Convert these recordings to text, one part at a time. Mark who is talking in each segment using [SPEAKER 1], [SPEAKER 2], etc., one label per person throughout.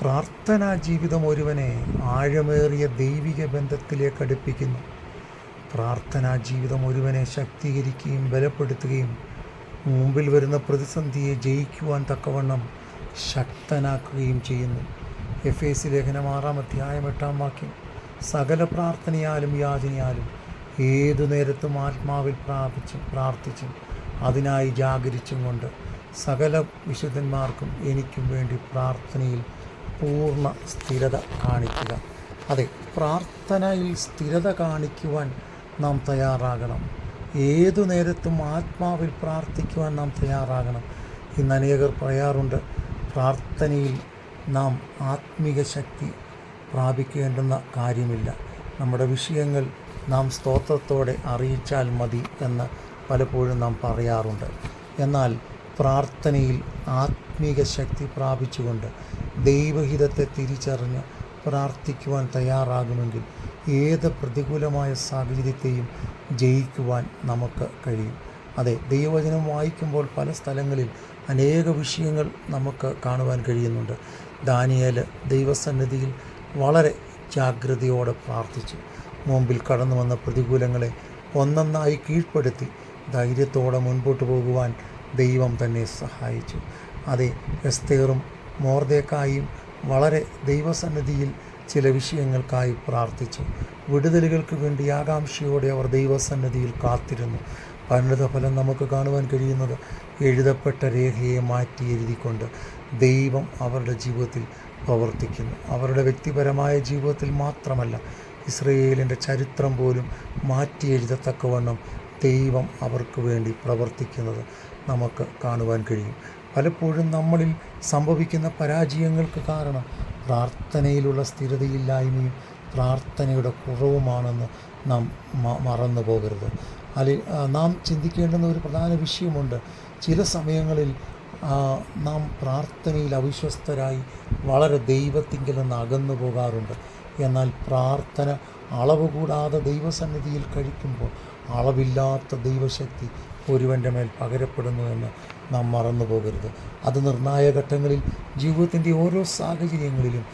[SPEAKER 1] പ്രാർത്ഥനാ ജീവിതം ഒരുവനെ ആഴമേറിയ ദൈവിക ബന്ധത്തിലേക്ക് അടുപ്പിക്കുന്നു പ്രാർത്ഥനാ ജീവിതം ഒരുവനെ ശക്തീകരിക്കുകയും ബലപ്പെടുത്തുകയും മുമ്പിൽ വരുന്ന പ്രതിസന്ധിയെ ജയിക്കുവാൻ തക്കവണ്ണം ശക്തനാക്കുകയും ചെയ്യുന്നു എഫ് സി ലേഖനം ആറാം അധ്യായം എട്ടാം വാക്യം സകല പ്രാർത്ഥനയാലും യാചനയാലും ഏതു നേരത്തും ആത്മാവിൽ പ്രാപിച്ചും പ്രാർത്ഥിച്ചും അതിനായി ജാഗരിച്ചും കൊണ്ട് സകല വിശുദ്ധന്മാർക്കും എനിക്കും വേണ്ടി പ്രാർത്ഥനയിൽ പൂർണ്ണ സ്ഥിരത കാണിക്കുക അതെ പ്രാർത്ഥനയിൽ സ്ഥിരത കാണിക്കുവാൻ നാം തയ്യാറാകണം ഏതു നേരത്തും ആത്മാവിൽ പ്രാർത്ഥിക്കുവാൻ നാം തയ്യാറാകണം ഇന്ന് അനേകർ പറയാറുണ്ട് പ്രാർത്ഥനയിൽ നാം ആത്മീക ശക്തി പ്രാപിക്കേണ്ടുന്ന കാര്യമില്ല നമ്മുടെ വിഷയങ്ങൾ നാം സ്തോത്രത്തോടെ അറിയിച്ചാൽ മതി എന്ന് പലപ്പോഴും നാം പറയാറുണ്ട് എന്നാൽ പ്രാർത്ഥനയിൽ ആത്മീക ശക്തി പ്രാപിച്ചുകൊണ്ട് ദൈവഹിതത്തെ തിരിച്ചറിഞ്ഞ് പ്രാർത്ഥിക്കുവാൻ തയ്യാറാകുമെങ്കിൽ ഏത് പ്രതികൂലമായ സാഹചര്യത്തെയും ജയിക്കുവാൻ നമുക്ക് കഴിയും അതെ ദൈവവചനം വായിക്കുമ്പോൾ പല സ്ഥലങ്ങളിൽ അനേക വിഷയങ്ങൾ നമുക്ക് കാണുവാൻ കഴിയുന്നുണ്ട് ദാനിയേൽ ദൈവസന്നിധിയിൽ വളരെ ജാഗ്രതയോടെ പ്രാർത്ഥിച്ചു മുമ്പിൽ കടന്നു വന്ന പ്രതികൂലങ്ങളെ ഒന്നൊന്നായി കീഴ്പ്പെടുത്തി ധൈര്യത്തോടെ മുൻപോട്ട് പോകുവാൻ ദൈവം തന്നെ സഹായിച്ചു അതെ എസ്തേറും മോർദേക്കായും വളരെ ദൈവസന്നിധിയിൽ ചില വിഷയങ്ങൾക്കായി പ്രാർത്ഥിച്ചു വിടുതലുകൾക്ക് വേണ്ടി ആകാംക്ഷയോടെ അവർ ദൈവസന്നിധിയിൽ കാത്തിരുന്നു ഫലം നമുക്ക് കാണുവാൻ കഴിയുന്നത് എഴുതപ്പെട്ട രേഖയെ മാറ്റി എഴുതിക്കൊണ്ട് ദൈവം അവരുടെ ജീവിതത്തിൽ പ്രവർത്തിക്കുന്നു അവരുടെ വ്യക്തിപരമായ ജീവിതത്തിൽ മാത്രമല്ല ഇസ്രയേലിൻ്റെ ചരിത്രം പോലും മാറ്റി എഴുതത്തക്കവണ്ണം ദൈവം അവർക്ക് വേണ്ടി പ്രവർത്തിക്കുന്നത് നമുക്ക് കാണുവാൻ കഴിയും പലപ്പോഴും നമ്മളിൽ സംഭവിക്കുന്ന പരാജയങ്ങൾക്ക് കാരണം പ്രാർത്ഥനയിലുള്ള സ്ഥിരതയില്ലായ്മയും പ്രാർത്ഥനയുടെ കുറവുമാണെന്ന് നാം മറന്നു പോകരുത് അല്ലെ നാം ചിന്തിക്കേണ്ടുന്ന ഒരു പ്രധാന വിഷയമുണ്ട് ചില സമയങ്ങളിൽ നാം പ്രാർത്ഥനയിൽ അവിശ്വസ്തരായി വളരെ ദൈവത്തിങ്കിൽ നിന്ന് അകന്നു പോകാറുണ്ട് എന്നാൽ പ്രാർത്ഥന അളവ് കൂടാതെ ദൈവസന്നിധിയിൽ കഴിക്കുമ്പോൾ അളവില്ലാത്ത ദൈവശക്തി ഒരുവൻ്റെ മേൽ പകരപ്പെടുന്നു എന്ന് നാം മറന്നു പോകരുത് അത് നിർണായക ഘട്ടങ്ങളിൽ ജീവിതത്തിൻ്റെ ഓരോ സാഹചര്യങ്ങളിലും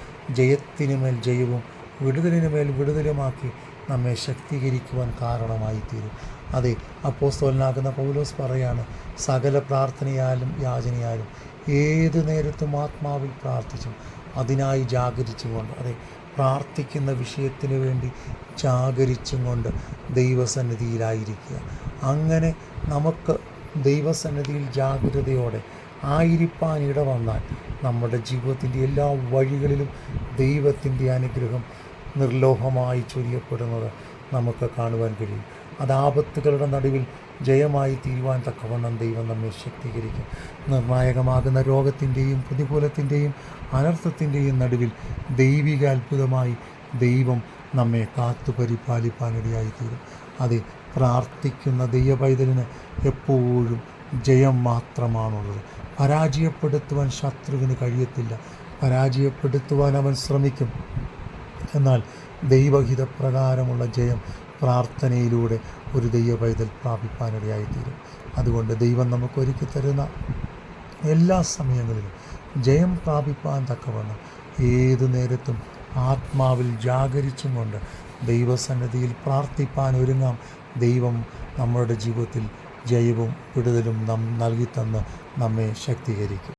[SPEAKER 1] ജയത്തിനു മേൽ ജയവും വിടുതലിനു മേൽ വിടുതലുമാക്കി നമ്മെ ശക്തീകരിക്കുവാൻ കാരണമായിത്തീരും അതെ അപ്പോസ്തോലനാകുന്ന പൗലോസ് പറയാണ് സകല പ്രാർത്ഥനയാലും യാചനയാലും ഏത് നേരത്തും ആത്മാവിൽ പ്രാർത്ഥിച്ചു അതിനായി ജാഗരിച്ചുകൊണ്ട് അതെ പ്രാർത്ഥിക്കുന്ന വിഷയത്തിന് വേണ്ടി ജാഗരിച്ചും കൊണ്ട് ദൈവസന്നിധിയിലായിരിക്കുക അങ്ങനെ നമുക്ക് ദൈവസന്നിധിയിൽ ജാഗ്രതയോടെ ആയിരിപ്പാൻ ഇടവന്നാൽ നമ്മുടെ ജീവിതത്തിൻ്റെ എല്ലാ വഴികളിലും ദൈവത്തിൻ്റെ അനുഗ്രഹം നിർലോഭമായി ചൊരിയപ്പെടുന്നത് നമുക്ക് കാണുവാൻ കഴിയും അത് ആപത്തുകളുടെ നടുവിൽ ജയമായി തീരുവാൻ തക്കവണ്ണം ദൈവം നമ്മെ ശക്തീകരിക്കും നിർണായകമാകുന്ന രോഗത്തിൻ്റെയും പ്രതികൂലത്തിൻ്റെയും അനർത്ഥത്തിൻ്റെയും നടുവിൽ ദൈവിക അത്ഭുതമായി ദൈവം നമ്മെ കാത്തു പരിപാലിപ്പാനിടയായിത്തീരും അത് പ്രാർത്ഥിക്കുന്ന ദൈവപൈതലിന് എപ്പോഴും ജയം മാത്രമാണുള്ളത് പരാജയപ്പെടുത്തുവാൻ ശത്രുവിന് കഴിയത്തില്ല പരാജയപ്പെടുത്തുവാൻ അവൻ ശ്രമിക്കും എന്നാൽ ദൈവഹിതപ്രകാരമുള്ള ജയം പ്രാർത്ഥനയിലൂടെ ഒരു ദൈവ പൈതൽ പ്രാപിപ്പാനിടയായിത്തീരും അതുകൊണ്ട് ദൈവം നമുക്ക് ഒരുക്കി തരുന്ന എല്ലാ സമയങ്ങളിലും ജയം പ്രാപിപ്പാൻ തക്കവണ്ണം ഏത് നേരത്തും ആത്മാവിൽ ജാഗരിച്ചും കൊണ്ട് ദൈവസന്നിധിയിൽ പ്രാർത്ഥിപ്പാൻ ഒരുങ്ങാം ദൈവം നമ്മുടെ ജീവിതത്തിൽ ജയവും വിടുതലും നം നൽകിത്തന്ന് നമ്മെ ശക്തീകരിക്കും